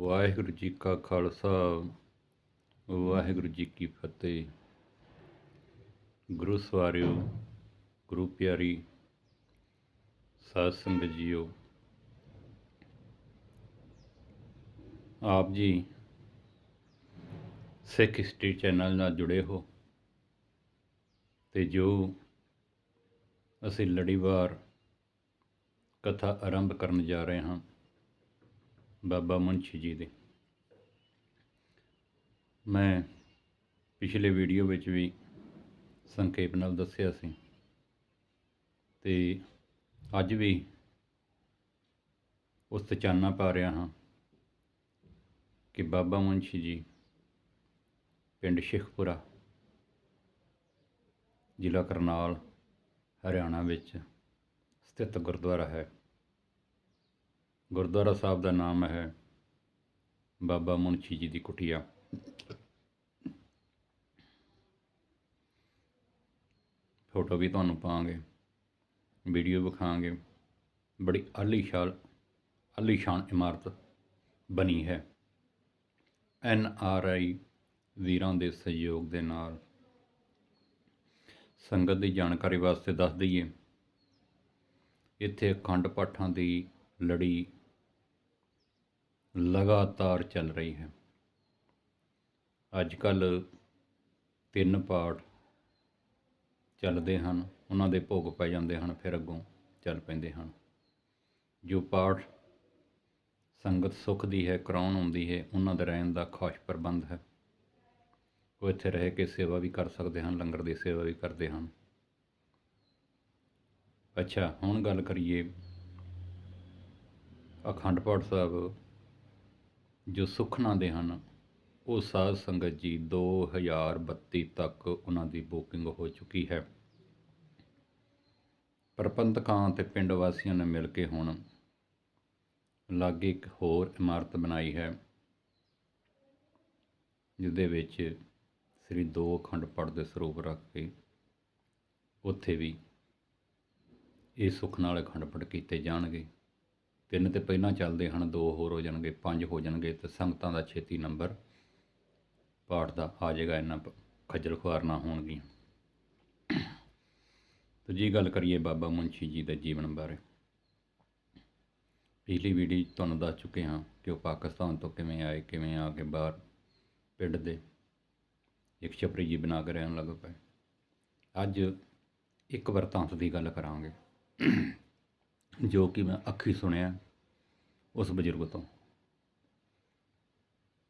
ਵਾਹਿਗੁਰੂ ਜੀ ਕਾ ਖਾਲਸਾ, ਵਾਹਿਗੁਰੂ ਜੀ ਕੀ ਫਤਿਹ। ਗੁਰੂ ਸਵਾਰਿਓ, ਗੁਰੂ ਪਿਆਰੀ, ਸਾਧ ਸੰਗਤ ਜੀਓ, ਆਪ ਜੀ ਸਿੱਖ ਹਿਸਟਰੀ ਚੈਨਲ ਨਾਲ ਜੁੜੇ ਹੋ ਤੇ ਜੋ ਅਸੀਂ ਲੜੀਵਾਰ ਕਥਾ ਆਰੰਭ ਕਰਨ ਜਾ ਰਹੇ ਹਾਂ ਬਾਬਾ ਮੁਨਸ਼ੀ ਜੀ ਦੇ। ਮੈਂ ਪਿਛਲੇ ਵੀਡੀਓ ਵਿੱਚ ਵੀ ਸੰਖੇਪ ਨਾਲ ਦੱਸਿਆ ਸੀ ਤੇ ਅੱਜ ਵੀ ਉਸ ਤੇ ਚਾਨਣਾ ਪਾ ਰਿਹਾ ਹਾਂ ਕਿ ਬਾਬਾ ਮੁਨਸ਼ੀ ਜੀ ਪਿੰਡ ਸ਼ੇਖਪੁਰਾ, ਜ਼ਿਲ੍ਹਾ ਕਰਨਾਲ, ਹਰਿਆਣਾ ਵਿੱਚ ਸਥਿਤ ਗੁਰਦੁਆਰਾ ਹੈ। ਗੁਰਦੁਆਰਾ ਸਾਹਿਬ ਦਾ ਨਾਮ ਹੈ ਬਾਬਾ ਮੁਨਸ਼ੀ ਜੀ ਦੀ ਕੁਟੀਆ। ਫੋਟੋ ਵੀ ਤੁਹਾਨੂੰ ਪਾਵਾਂਗੇ, ਵੀਡੀਓ ਵਿਖਾਵਾਂਗੇ। ਬੜੀ ਆਲੀਸ਼ਾਨ ਆਲੀਸ਼ਾਨ ਇਮਾਰਤ ਬਣੀ ਹੈ। ਐਨ ਆਰ ਆਈ ਵੀਰਾਂ ਦੇ ਸਹਿਯੋਗ ਦੇ ਨਾਲ। ਸੰਗਤ ਦੀ ਜਾਣਕਾਰੀ ਵਾਸਤੇ ਦੱਸ ਦਈਏ, ਇੱਥੇ ਅਖੰਡ ਪਾਠਾਂ ਦੀ ਲੜੀ ਲਗਾਤਾਰ ਚੱਲ ਰਹੀ ਹੈ। ਅੱਜ ਕੱਲ ਤਿੰਨ ਪਾਠ ਚੱਲਦੇ ਹਨ। ਉਹਨਾਂ ਦੇ ਭੋਗ ਪੈ ਜਾਂਦੇ ਹਨ, ਫਿਰ ਅੱਗੋਂ ਚੱਲ ਪੈਂਦੇ ਹਨ। ਜੋ ਪਾਠ ਸੰਗਤ ਸੁਖ ਦੀ ਹੈ, ਕਰਾਉਣ ਆਉਂਦੀ ਹੈ, ਉਹਨਾਂ ਦੇ ਰਹਿਣ ਦਾ ਖਾਸ ਪ੍ਰਬੰਧ ਹੈ। ਉਹ ਇੱਥੇ ਰਹਿ ਕੇ ਸੇਵਾ ਵੀ ਕਰ ਸਕਦੇ ਹਨ, ਲੰਗਰ ਦੀ ਸੇਵਾ ਵੀ ਕਰਦੇ ਹਨ। ਅੱਛਾ, ਹੁਣ ਗੱਲ ਕਰੀਏ ਅਖੰਡ ਪਾਠ ਸਾਹਿਬ ਜੋ ਸੁਖਨਾ ਦੇ ਹਨ, ਉਹ ਸਾਧ ਸੰਗਤ ਜੀ 2032 ਤੱਕ ਉਹਨਾਂ ਦੀ ਬੁਕਿੰਗ ਹੋ ਚੁੱਕੀ ਹੈ। ਪ੍ਰਬੰਧਕਾਂ ਤੇ ਪਿੰਡ ਵਾਸੀਆਂ ਨੇ ਮਿਲ ਕੇ ਹੁਣ ਲਾਗੇ ਇੱਕ ਹੋਰ ਇਮਾਰਤ ਬਣਾਈ ਹੈ ਜਿਹਦੇ ਵਿੱਚ ਸ੍ਰੀ ਦੋ ਅਖੰਡ ਪਾਠ ਦੇ ਸਰੂਪ ਰੱਖ ਕੇ ਉੱਥੇ ਵੀ ਇਹ ਸੁਖ ਨਾਲ ਅਖੰਡ ਪਾਠ ਕੀਤੇ ਜਾਣਗੇ। ਤਿੰਨ ਤੇ ਪਹਿਲਾਂ ਚੱਲਦੇ ਹਨ, ਦੋ ਹੋਰ ਹੋ ਜਾਣਗੇ, ਪੰਜ ਹੋ ਜਾਣਗੇ ਤੇ ਸੰਗਤਾਂ ਦਾ ਛੇਤੀ ਨੰਬਰ ਪਾਠ ਦਾ ਆ ਜਾਏਗਾ ਇੰਨਾ ਪ- ਖੱਜਲ ਖੁਆਰ ਨਾ ਹੋਣਗੀਆਂ। ਤੇ ਜੀ ਗੱਲ ਕਰੀਏ ਬਾਬਾ ਮੁੰਸ਼ੀ ਜੀ ਦੇ ਜੀਵਨ ਬਾਰੇ। ਪਿਛਲੀ ਵੀਡੀਓ ਤੁਹਾਨੂੰ ਦੱਸ ਚੁੱਕੇ ਹਾਂ ਕਿ ਉਹ ਪਾਕਿਸਤਾਨ ਤੋਂ ਕਿਵੇਂ ਆਏ, ਕਿਵੇਂ ਆ ਕੇ ਬਾਹਰ ਪਿੰਡ ਦੇ ਇੱਕ ਛਪਰੀ ਜੀ ਬਣਾ ਕੇ ਰਹਿਣ ਲੱਗ ਪਏ। ਅੱਜ ਇੱਕ ਵਰਤਾਂਤ ਦੀ ਗੱਲ ਕਰਾਂਗੇ। ਜੋ ਕਿ ਮੈਂ ਅੱਖੀ ਸੁਣਿਆ ਉਸ ਬਜ਼ੁਰਗ ਤੋਂ।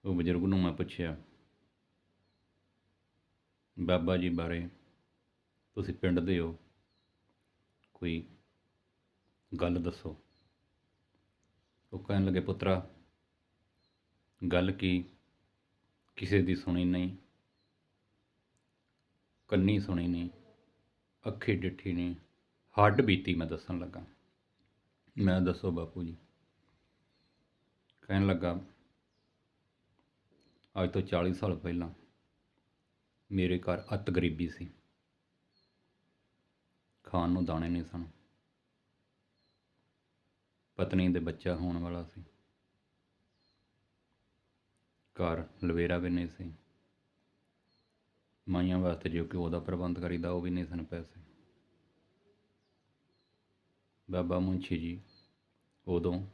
ਉਹ ਬਜ਼ੁਰਗ ਨੂੰ ਮੈਂ ਪੁੱਛਿਆ, ਬਾਬਾ ਜੀ ਬਾਰੇ ਤੁਸੀਂ ਪਿੰਡ ਦੇ ਹੋ? ਕੋਈ ਗੱਲ ਦੱਸੋ? ਉਹ ਕਹਿਣ ਲੱਗੇ, ਪੁੱਤਰਾ, ਗੱਲ ਕੀ? ਕਿਸੇ ਦੀ ਸੁਣੀ ਨਹੀਂ, ਕੰਨੀ ਸੁਣੀ ਨਹੀਂ, ਅੱਖੀ ਡਿੱਠੀ ਨਹੀਂ, ਹੱਡ ਬੀਤੀ ਮੈਂ ਦੱਸਣ ਲੱਗਾ। ਮੈਂ ਦੱਸੋ ਬਾਪੂ ਜੀ। ਕਹਿਣ ਲੱਗਾ, ਅੱਜ ਤੋਂ 40 ਸਾਲ ਪਹਿਲਾਂ ਮੇਰੇ ਘਰ ਅਤ ਗਰੀਬੀ ਸੀ। ਖਾਣ ਨੂੰ ਦਾਣੇ ਨਹੀਂ ਸਨ। ਪਤਨੀ ਦੇ ਬੱਚਾ ਹੋਣ ਵਾਲਾ ਸੀ। ਘਰ ਲਵੇਰਾ ਵੀ ਨਹੀਂ ਸੀ। ਮਾਈਆਂ ਵਾਸਤੇ ਜੋ ਕਿ ਉਹਦਾ ਪ੍ਰਬੰਧ ਕਰੀਦਾ, ਉਹ ਵੀ ਨਹੀਂ ਸਨ ਪੈਸੇ। ਬਾਬਾ ਮੁੰਸ਼ੀ ਜੀ ਉਦੋਂ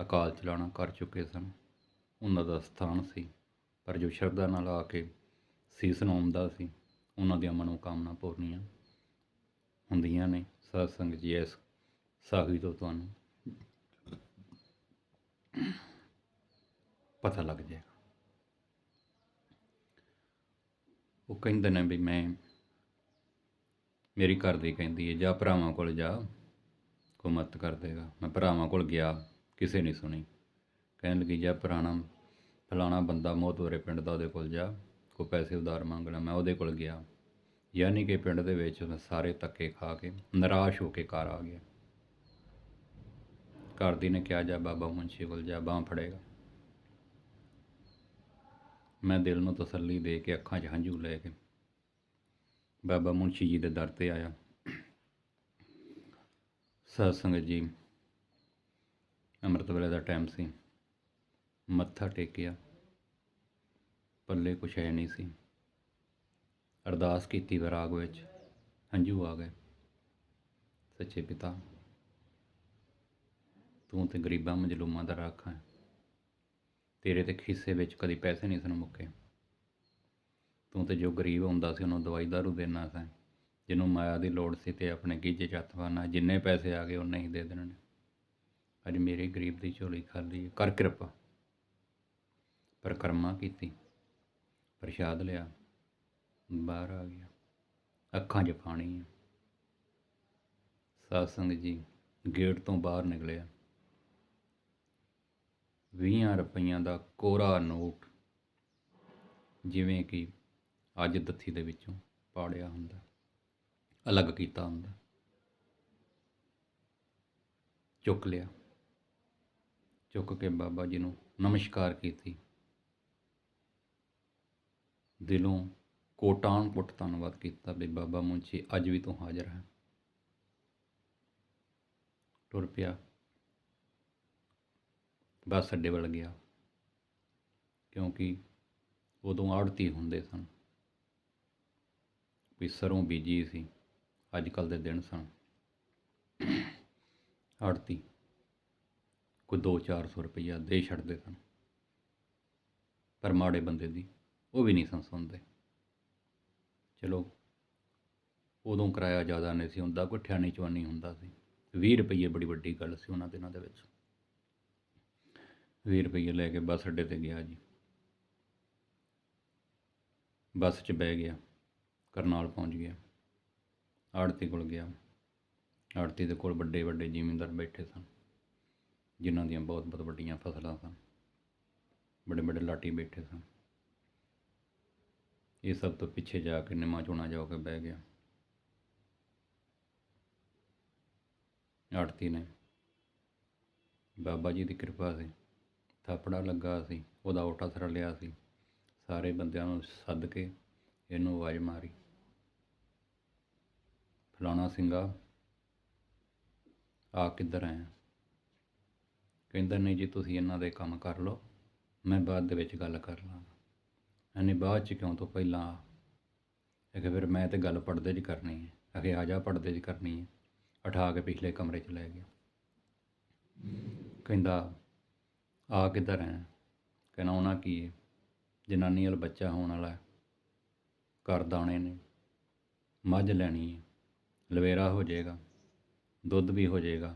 ਅਕਾਲ ਚਲਾਣਾ ਕਰ ਚੁੱਕੇ ਸਨ। ਉਹਨਾਂ ਦਾ ਸਥਾਨ ਸੀ, ਪਰ ਜੋ ਸ਼ਰਧਾ ਨਾਲ ਆ ਕੇ ਸੀਸ ਨਵਾਉਂਦਾ ਸੀ, ਉਹਨਾਂ ਦੀਆਂ ਮਨੋਕਾਮਨਾ ਪੂਰਨੀਆਂ ਹੁੰਦੀਆਂ ਨੇ। ਸਾਧ ਸੰਗਤ ਜੀ, ਇਸ ਸਾਖੀ ਤੋਂ ਤੁਹਾਨੂੰ ਪਤਾ ਲੱਗ ਜਾਏਗਾ। ਉਹ ਕਹਿੰਦੇ ਨੇ ਵੀ ਮੈਂ, ਮੇਰੀ ਘਰ ਦੀ ਕਹਿੰਦੀ ਹੈ, ਜਾ ਭਰਾਵਾਂ ਕੋਲ ਜਾ। ਕੋਈ ਮਤ ਕਰ ਦੇਗਾ। ਮੈਂ ਭਰਾਵਾਂ ਕੋਲ ਗਿਆ, ਕਿਸੇ ਨਹੀਂ ਸੁਣੀ। ਕਹਿਣ ਲੱਗੀ, ਜਾ ਪੁਰਾਣਾ, ਫਲਾਣਾ ਬੰਦਾ ਮੋਤਵਰੇ ਪਿੰਡ ਦਾ ਉਹਦੇ ਕੋਲ ਜਾ ਕੋ ਪੈਸੇ ਉਧਾਰ ਮੰਗਣਾ ਮੈਂ ਉਹਦੇ ਕੋਲ ਗਿਆ। ਯਾਨੀ ਕਿ ਪਿੰਡ ਦੇ ਵਿੱਚ ਮੈਂ ਸਾਰੇ ਧੱਕੇ ਖਾ ਕੇ ਨਿਰਾਸ਼ ਹੋ ਕੇ ਘਰ ਆ ਗਿਆ। ਘਰ ਦੀ ਨੇ ਕਿਹਾ, ਜਾ ਬਾਬਾ ਮੁੰਸ਼ੀ ਕੋਲ ਜਾ, ਬਾਹ ਫੜੇਗਾ। ਮੈਂ ਦਿਲ ਨੂੰ ਤਸੱਲੀ ਦੇ ਕੇ ਅੱਖਾਂ 'ਚ ਹੰਝੂ ਲੈ ਕੇ ਬਾਬਾ ਮੁੰਸ਼ੀ ਜੀ ਦੇ ਦਰ ਤੇ ਆਇਆ। ਸਾਧ ਸੰਗਤ ਜੀ। ਅੰਮ੍ਰਿਤ ਵੇਲੇ ਦਾ ਟਾਈਮ ਸੀ। ਮੱਥਾ ਟੇਕਿਆ। ਪੱਲੇ ਕੁਛ ਹੈ ਨਹੀਂ ਸੀ। ਅਰਦਾਸ ਕੀਤੀ ਵਿਰਾਗ ਵਿੱਚ। ਹੰਝੂ ਆ ਗਏ। ਸੱਚੇ ਪਿਤਾ, ਤੂੰ ਤੇ ਗਰੀਬਾਂ ਮਜਲੂਮਾਂ ਦਾ ਰਾਖਾ ਹੈ। ਤੇਰੇ ਤੇ ਖਿੱਸੇ ਵਿੱਚ ਕਦੀ ਪੈਸੇ ਨਹੀਂ ਸਨ ਮੁੱਕੇ। ਤੂੰ ਤੇ ਜੋ ਗਰੀਬ ਹੁੰਦਾ ਸੀ, ਉਹਨੂੰ ਦਵਾਈ ਦਾਰੂ ਦੇਣਾ ਸੀ। ਜਿਹਨੂੰ ਮਾਇਆ ਦੀ ਲੋੜ ਸੀ ਤੇ ਆਪਣੇ ਗੀਜੇ ਚ ਹੱਥ ਪਾਉਣਾ ਜਿੰਨੇ ਪੈਸੇ ਆ ਗਏ ਉਹਨੇ ਹੀ ਦੇ ਦੇਣੇ। ਨੇ ਅੱਜ ਮੇਰੇ ਗਰੀਬ ਦੀ ਝੋਲੀ ਖਾਲੀ ਹੈ। ਕਰ ਕਿਰਪਾ। ਪਰਿਕਰਮਾ ਕੀਤੀ। ਪ੍ਰਸ਼ਾਦ ਲਿਆ। ਬਾਹਰ ਆ ਗਿਆ। ਅੱਖਾਂ 'ਚ ਪਾਣੀ ਹੈ। ਸਾਧ ਜੀ, ਗੇਟ ਤੋਂ ਬਾਹਰ ਨਿਕਲਿਆ। ਵੀਹਾਂ ਰੁਪਈਆਂ ਦਾ ਕੋਰਾ ਨੋਟ, ਜਿਵੇਂ ਕਿ ਅੱਜ ਦੱਥੀ ਦੇ ਵਿੱਚੋਂ ਪਾੜਿਆ ਹੁੰਦਾ। ਅਲੱਗ ਕੀਤਾ ਹੁੰਦਾ। ਚੁੱਕ ਲਿਆ। ਚੁੱਕ ਕੇ ਬਾਬਾ ਜੀ ਨੂੰ ਨਮਸਕਾਰ ਕੀਤੀ। ਦਿਲੋਂ ਕੋਟਾਨ ਕੋਟ ਧੰਨਵਾਦ ਕੀਤਾ ਵੀ ਬਾਬਾ ਮੁੰਚੀ ਅੱਜ ਵੀ ਤੂੰ ਹਾਜ਼ਰ ਹੈ। ਟੁਰ ਪਿਆ। ਬੱਸ ਅੱਡੇ ਵੱਲ ਗਿਆ। ਕਿਉਂਕਿ ਉਦੋਂ ਆੜਤੀ ਹੁੰਦੇ ਸਨ। ਵੀ ਸਰੋਂ ਬੀਜੀ ਸੀ। ਅੱਜ ਕੱਲ ਦੇ ਦਿਨ ਸਨ। ਆੜਤੀ ਕੋਈ 2-400 ਰੁਪਈਆ ਦੇ ਛੱਡਦੇ ਸਨ। ਪਰ ਮਾੜੇ ਬੰਦੇ ਦੀ ਉਹ ਵੀ ਨਹੀਂ ਸਨ ਸੁਣਦੇ। ਚਲੋ, ਉਦੋਂ ਕਿਰਾਇਆ ਜ਼ਿਆਦਾ ਨਹੀਂ ਸੀ ਹੁੰਦਾ, ਕੋਈ ਠਿਆਣੀ ਚਵਾਨੀ ਹੁੰਦਾ ਸੀ। 20 ਰੁਪਈਏ ਬੜੀ ਵੱਡੀ ਗੱਲ ਸੀ ਉਹਨਾਂ ਦਿਨਾਂ ਦੇ ਵਿੱਚ। 20 ਰੁਪਈਏ ਲੈ ਕੇ ਬੱਸ ਅੱਡੇ ਤੇ ਗਿਆ ਜੀ। ਬੱਸ 'ਚ ਬਹਿ ਗਿਆ, ਕਰਨਾਲ ਪਹੁੰਚ ਗਿਆ। ਆੜਤੀ ਕੋਲ ਗਿਆ। ਆੜਤੀ ਦੇ ਕੋਲ ਵੱਡੇ ਵੱਡੇ ਜ਼ਿਮੀਂਦਾਰ ਬੈਠੇ ਸਨ, ਜਿਨ੍ਹਾਂ ਦੀਆਂ ਬਹੁਤ ਬਹੁਤ ਵੱਡੀਆਂ ਫਸਲਾਂ ਸਨ। ਵੱਡੇ ਵੱਡੇ ਲਾਟੀ ਬੈਠੇ ਸਨ। ਇਹ ਸਭ ਤੋਂ ਪਿੱਛੇ ਜਾ ਕੇ ਨਿਮਾ ਚੋਣਾ ਜਾ ਕੇ ਬਹਿ ਗਿਆ। ਆੜਤੀ ਨੇ ਬਾਬਾ ਜੀ ਦੀ ਕਿਰਪਾ ਸੀ, ਥਾਪੜਾ ਲੱਗਾ ਸੀ, ਉਹਦਾ ਓਟਾ ਸਰ ਲਿਆ ਸੀ। ਸਾਰੇ ਬੰਦਿਆਂ ਨੂੰ ਸੱਦ ਕੇ ਇਹਨੂੰ ਆਵਾਜ਼ ਮਾਰੀ। ਫਲਾਣਾ ਸਿੰਘਾ ਆ ਕਿੱਧਰ ਆਇਆ ਕਹਿੰਦਾ, ਨਹੀਂ ਜੀ, ਤੁਸੀਂ ਇਹਨਾਂ ਦੇ ਕੰਮ ਕਰ ਲਓ, ਮੈਂ ਬਾਅਦ ਦੇ ਵਿੱਚ ਗੱਲ ਕਰ ਲਾਂਗਾ ਇਹਨੇ ਬਾਅਦ ਚ ਕਿਉਂ ਤੋਂ ਪਹਿਲਾਂ ਆ ਕਿ ਫਿਰ ਮੈਂ ਤੇ ਗੱਲ ਪੜਦੇ 'ਚ ਕਰਨੀ ਹੈ ਅਖੇ ਆ ਜਾ ਪੜਦੇ 'ਚ ਕਰਨੀ ਹੈ, ਉਠਾ ਕੇ ਪਿਛਲੇ ਕਮਰੇ 'ਚ ਲੈ ਗਿਆ। ਕਹਿੰਦਾ, ਆ ਕਿੱਧਰ ਹੈ ਕਹਿੰਦਾ ਆਉਣਾ ਕੀ ਹੈ? ਜਨਾਨੀ ਵਾਲ ਬੱਚਾ ਹੋਣ ਵਾਲਾ ਹੈ, ਘਰ ਦਾਣੇ ਨੇ, ਮੱਝ ਲੈਣੀ ਹੈ। ਲਵੇਰਾ ਹੋ ਜਾਏਗਾ, ਦੁੱਧ ਵੀ ਹੋ ਜਾਏਗਾ,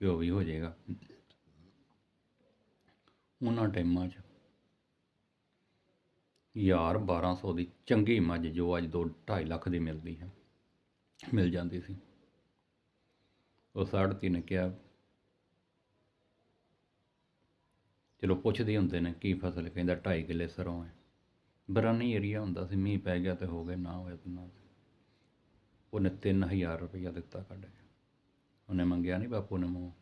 ਘਿਓ ਵੀ ਹੋ ਜਾਏਗਾ। ਉਹਨਾਂ ਟਾਈਮਾਂ 'ਚ ਹਜ਼ਾਰ 1200 ਦੀ ਚੰਗੀ ਮੱਝ ਜੋ ਅੱਜ ਦੋ 2.5 ਲੱਖ ਦੀ ਮਿਲਦੀ ਹੈ, ਮਿਲ ਜਾਂਦੀ ਸੀ। ਉਹ ਸਾੜਤੀ ਨੇ ਕਿਹਾ, ਚਲੋ ਪੁੱਛਦੇ ਹੁੰਦੇ ਨੇ ਕੀ ਫਸਲ ਕਹਿੰਦਾ 2.5 ਕਿੱਲੇ ਸਰੋਂ ਹੈ। ਬਰਾਨੀ ਏਰੀਆ ਹੁੰਦਾ ਸੀ, ਮੀਂਹ ਪੈ ਗਿਆ ਤੇ ਹੋ ਗਏ, ਨਾ ਹੋਇਆ ਤੇ ਨਾ ਉਹਨੇ 3000 ਰੁਪਇਆ ਦਿੱਤਾ ਕੱਢ ਕੇ। ਉਹਨੇ ਮੰਗਿਆ ਨਹੀਂ ਬਾਪੂ ਨੇ ਮੂੰਹ।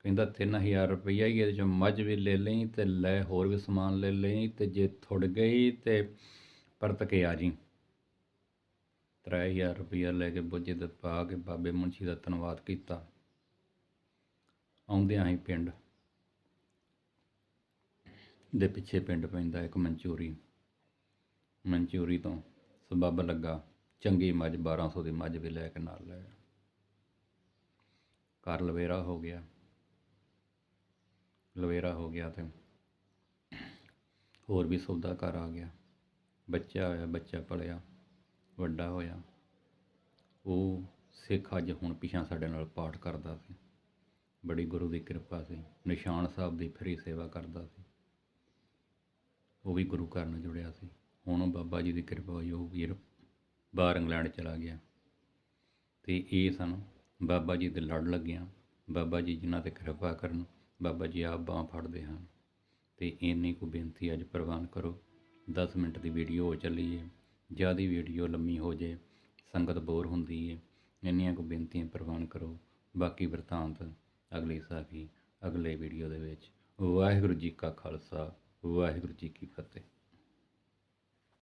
ਕਹਿੰਦਾ 3000 ਰੁਪਈਆ ਹੀ ਇਹਦੇ ਚੋਂ ਮੱਝ ਵੀ ਲੈ ਲਈ ਤੇ ਲੈ ਹੋਰ ਵੀ ਸਮਾਨ ਲੈ ਲਈ ਤੇ ਜੇ ਥੁੜ ਗਈ ਤੇ ਪਰਤ ਕੇ ਆ ਜੀ। 3000 ਰੁਪਈਆ ਲੈ ਕੇ ਬੁੱਝੇ ਤੇ ਪਾ ਕੇ ਬਾਬੇ ਮੁੰਸ਼ੀ ਦਾ ਧੰਨਵਾਦ ਕੀਤਾ। ਆਉਂਦਿਆਂ ਹੀ ਪਿੰਡ ਦੇ ਪਿੱਛੇ ਪਿੰਡ ਪੈਂਦਾ ਇੱਕ ਮਨਚੂਰੀ। ਮਨਚੂਰੀ ਤੋਂ ਸਬੱਬ ਲੱਗਾ। ਚੰਗੀ ਮੱਝ 1200 ਦੀ ਮੱਝ ਵੀ ਲੈ ਕੇ ਨਾਲ ਲੈ ਆਇਆ। ਘਰ ਲਵੇਰਾ ਹੋ ਗਿਆ। ਲਵੇਰਾ ਹੋ ਗਿਆ ਤੇ ਹੋਰ ਵੀ ਸੌਦਾ ਘਰ ਆ ਗਿਆ। ਬੱਚਾ ਹੋਇਆ, ਬੱਚਾ ਪਲਿਆ ਵੱਡਾ ਹੋਇਆ। ਉਹ ਸਿੱਖ ਅੱਜ ਹੁਣ ਪਿਛਾਂ ਸਾਡੇ ਨਾਲ ਪਾਠ ਕਰਦਾ ਸੀ। ਬੜੀ ਗੁਰੂ ਦੀ ਕਿਰਪਾ ਸੀ। ਨਿਸ਼ਾਨ ਸਾਹਿਬ ਦੀ ਫਰੀ ਸੇਵਾ ਕਰਦਾ ਸੀ। ਉਹ ਵੀ ਗੁਰੂ ਘਰ ਨਾਲ ਜੁੜਿਆ ਸੀ। ਹੁਣ ਉਹ ਬਾਬਾ ਜੀ ਦੀ ਕਿਰਪਾ ਹੋਈ, ਉਹ ਵੀਰ ਬਾਹਰ ਇੰਗਲੈਂਡ ਚਲਾ ਗਿਆ। ਤੇ ਇਹ ਸਨ ਬਾਬਾ ਜੀ ਦੇ ਲੜ ਲੱਗਿਆ। ਬਾਬਾ ਜੀ ਜਿਨ੍ਹਾਂ ਤੇ ਕਿਰਪਾ ਕਰਨ, ਬਾਬਾ ਜੀ ਆਪ ਬਾਂਹ ਫੜਦੇ ਹਨ। ਤੇ ਇੰਨੀ ਕੁ ਬੇਨਤੀ ਅੱਜ ਪ੍ਰਵਾਨ ਕਰੋ। 10 ਮਿੰਟ ਦੀ ਵੀਡੀਓ ਹੋ ਚੱਲੀ ਹੈ ਜ਼ਿਆਦਾ ਵੀਡੀਓ ਲੰਮੀ ਹੋ ਜੇ ਸੰਗਤ ਬੋਰ ਹੁੰਦੀ ਹੈ ਇੰਨੀਆਂ ਕੁ ਬੇਨਤੀਆਂ ਪ੍ਰਵਾਨ ਕਰੋ। ਬਾਕੀ ਵਰਤਾਂਤ ਅਗਲੀ ਸਾਖੀ, ਅਗਲੇ ਵੀਡੀਓ ਦੇ ਵਿੱਚ। ਵਾਹਿਗੁਰੂ ਜੀ ਕਾ ਖਾਲਸਾ, ਵਾਹਿਗੁਰੂ ਜੀ ਕੀ ਫਤਿਹ।